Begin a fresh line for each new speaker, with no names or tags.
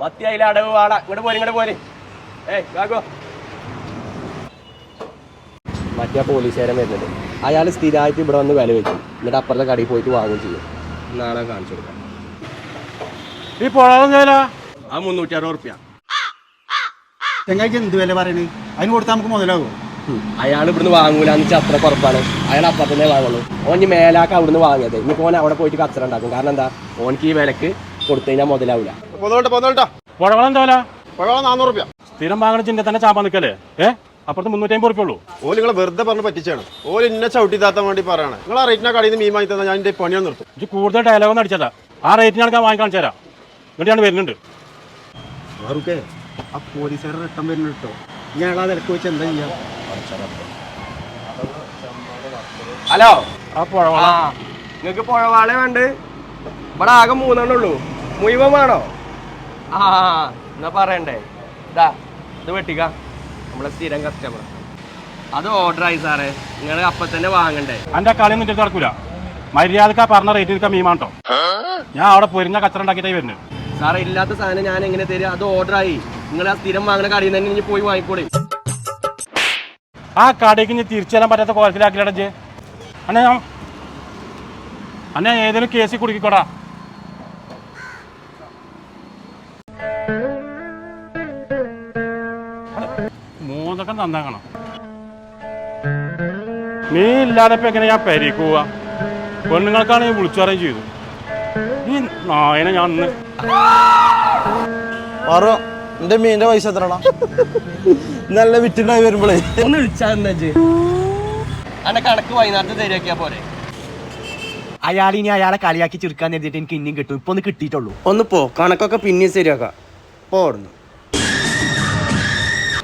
മത്തി അതിലെ അടവ് വാട. ഇങ്ങോട്ട് പോര് ഇങ്ങോട്ട് പോര്. ഏയ് കാക്കോ മറ്റേ പോലീസുകാരൻ വരുന്നുണ്ട്. അയാൾ സ്ഥിരമായിട്ട് ഇവിടെ വന്ന് വില വെക്കും. എന്നിട്ട് അപ്പുറത്തെ കടയിൽ പോയിട്ട് വാങ്ങുകയും ചെയ്യും. നാളെ കാണിച്ചു കൊടുക്കാം.
ഈ പുഴ
ആ മുന്നൂറ്റി അറുപത് റുപ്യ
ചെങ്ങായിക്ക് എന്ത് വില പറയണേ? അതിന് കൊടുത്താൽ നമുക്ക് മുതലാകും
അയാൾ ഇവിടുന്ന് വാങ്ങൂല എന്ന് വെച്ചാൽ അത്ര കുറപ്പാണ്. അയാൾ അപ്പത്തന്നെ വാങ്ങുള്ളൂ. ഓൻ മേലാക്ക മേലാക്ക് അവിടുന്ന് വാങ്ങിയത്. ഇനിയിപ്പോൾ ഓൻ അവിടെ പോയിട്ട് കച്ചറ ഉണ്ടാക്കും. കാരണം എന്താ? ഓനക്ക് ഈ വിലക്ക് കൊടുത്തു കഴിഞ്ഞാൽ മുതലാവില്ല
പോന്നോട്ടെ പോന്നോട്ടാ
പുഴവളം ചേല
പഴം നാനൂറ് റുപ്യ.
സ്ഥിരം വാങ്ങണ ചിന്റെ തന്നെ ചാപ്പാൻ നിൽക്കല്ലേ? ഏ? അപ്പുറത്ത് മുന്നൂറ്റി അമ്പത് റുപ്യ ഉള്ളൂ.
ഓൽ നിങ്ങളെ വെറുതെ പറഞ്ഞ് പറ്റിച്ചാണ്. ഓൽ ഇന്നെ ചവിട്ടി താത്താൻ വേണ്ടി പറയാണ്. നിങ്ങൾ ആ റേറ്റിനെ കടയിൽ നിന്ന് മീൻ വാങ്ങി തന്നാൽ ഞാൻ എന്റെ പണിയാണ് നിർത്തും.
ഇത് കൂടുതൽ ഡയലോഗ് ഒന്നും അടിച്ചതാ. ആ റേറ്റിനാണ് ഞാൻ വാങ്ങി കാണിച്ചു തരാം എന്നിട്ട് ഞാൻ വരുന്നുണ്ട്.
വേറൊക്കെ ആ പോലീസുകാരുടെ റിട്ടം വരുന്നുണ്ട് കേട്ടോ ഞാൻ ആ വിലക്ക് വെച്ച് എന്താ ചെയ്യാ?
ഹലോ.
ആ പുഴവാള.
ആ നിങ്ങൾക്ക് പുഴവാളെ വേണ്ട? ഇവിടെ ആകെ മൂന്നെണ്ണേ ഉള്ളൂ. മുഴുവൻ വേണോ? ആ എന്നാ പറയണ്ടേ? ഇതാ ഇത് വെട്ടിക്ക. നമ്മളെ സ്ഥിരം കസ്റ്റമർ അത് ഓർഡറായി സാറേ. നിങ്ങൾ അപ്പൊ തന്നെ വാങ്ങണ്ടേ?
എന്റെ കളി ഇട്ടിട്ട് നടക്കൂല. മര്യാദക്കാ പറഞ്ഞ റേറ്റ് എടുക്കാൻ മീമാട്ടോ ഞാൻ അവിടെ പൊരിഞ്ഞ കച്ചറ ഉണ്ടാക്കിയിട്ടേ വരുന്നത്
സാറേ ഇല്ലാത്ത സാധനം ഞാൻ എങ്ങനെ തരിക അത് ഓർഡറായി ആയി. നിങ്ങൾ ആ സ്ഥിരം വാങ്ങുന്ന കടയിൽ നിന്ന് തന്നെ ഇനി പോയി വാങ്ങിക്കോളി
ആ കടയ്ക്ക് ഇനി തിരിച്ചു തരാൻ പറ്റാത്ത കോലത്തിലാക്കിലടച്ച് അന്നെ ഞാൻ അന്നെ ഏതെങ്കിലും കേസിൽ കുടുക്കിക്കോടാ. മൂന്നൊക്കെ നന്നാക്കണം നീ ഇല്ലാതെ ഇപ്പൊ എങ്ങനെ ഞാൻ പരിക്കുക പോവാ പെണ്ണുങ്ങൾക്കാണ് ഞാൻ വിളിച്ചു പറയുകയും ചെയ്തു. ഈ നായനെ ഞാൻ ഇന്ന്
പറ എന്റെ മീനിന്റെ പൈസ എത്രടാ നല്ല വിറ്റുണ്ടായി വരുമ്പോഴേ
ഒന്ന് വിളിച്ചാ എന്താ അന്നെ കണക്ക് വൈകുന്നേരത്തെ തരികയാ പോരെ.
അയാൾ ഇനി അയാളെ കളിയാക്കി ചെറുക്കാൻ എഴുതിയിട്ട് എനിക്ക് ഇനിയും കിട്ടും. ഇപ്പൊ ഒന്ന് കിട്ടിയിട്ടുള്ളൂ.
ഒന്ന് പോ കണക്കൊക്കെ പിന്നെയും ശരിയാക്കാം.
പോടുന്നു